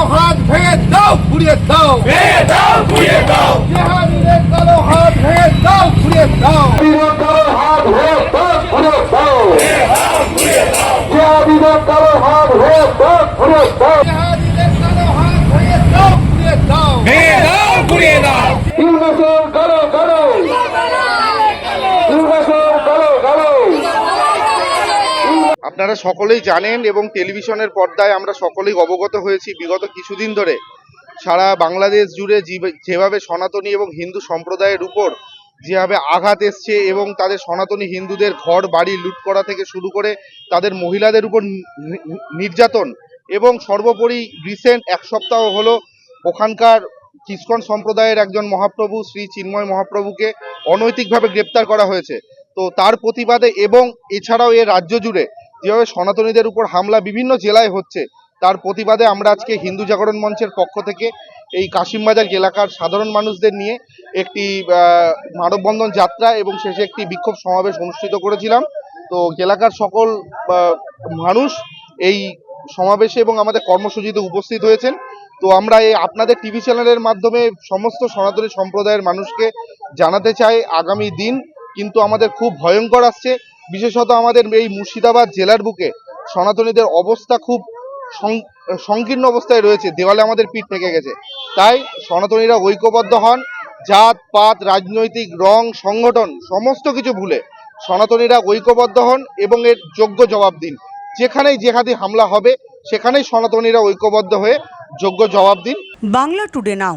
কালো হাত ভেঙে দাও ঘুরিয়ে দাও। ভেঙে দাও ঘুরিয়ে দাও। জেহাদিদের কালো হাত ভেঙে দাও ঘুরিয়ে দাও। বিরোধের হাত ঘুরে দাও ঘুরিয়ে দাও। জিহাদিদের কালো হাত হয়ে পথ ঘুরে দাও জেহাদিদের কালো হাত ভেঙে দাও ঘুরিয়ে দাও ভেঙে দাও ঘুরিয়ে দাও ইউনেসের গালো গালো ইউনেসের গালো গালো আপনারা সকলেই জানেন এবং টেলিভিশনের পর্দায় আমরা সকলেই অবগত হয়েছি বিগত কিছুদিন ধরে। সারা বাংলাদেশ জুড়ে যেভাবে- সনাতনী এবং হিন্দু সম্প্রদায়ের উপর যেভাবে আঘাত এসছে এবং তাদের সনাতনী হিন্দুদের ঘর, বাড়ি লুট করা থেকে শুরু করে তাদের মহিলাদের উপর নির্যাতন এবং সর্বোপরি রিসেন্ট এক সপ্তাহ হলো ওখানকার ইস্কন সম্প্রদায়ের একজন মহাপ্রভু, শ্রী চিন্ময় মহাপ্রভুকে অনৈতিকভাবে গ্রেপ্তার করা হয়েছে। তো তার প্রতিবাদে এবং এছাড়াও এ রাজ্য জুড়ে যেভাবে সনাতনীদের উপর হামলা বিভিন্ন জেলায় হচ্ছে, তার প্রতিবাদে আমরা আজকে হিন্দু জাগরণ মঞ্চের পক্ষ থেকে এই কাশিমবাজার এলাকার সাধারণ মানুষদের নিয়ে একটি মানববন্ধন যাত্রা এবং শেষে একটি বিক্ষোভ সমাবেশ অনুষ্ঠিত করেছিলাম। তো এলাকার সকল মানুষ এই সমাবেশে এবং আমাদের কর্মসূচিতে উপস্থিত হয়েছেন। তো আমরা এই আপনাদের টিভি চ্যানেলের মাধ্যমে সমস্ত সনাতনী সম্প্রদায়ের মানুষকে জানাতে চাই আগামী দিন, কিন্তু আমাদের খুব ভয়ঙ্কর আসছে। বিশেষত আমাদের এই মুর্শিদাবাদ জেলার বুকে সনাতনীদের অবস্থা খুব সংকীর্ণ অবস্থায় রয়েছে, দেওয়ালে আমাদের পিঠ থেকে গেছে। তাই সনাতনীরা ঐক্যবদ্ধ হন, জাত, পাত, রাজনৈতিক, রং, সংগঠন, সমস্ত কিছু ভুলে সনাতনীরা ঐক্যবদ্ধ হন এবং এর যোগ্য জবাব দিন। যেখানেই জেহাদি হামলা হবে, সেখানেই সনাতনীরা ঐক্যবদ্ধ হয়ে যোগ্য জবাব দিন। Bangla today now.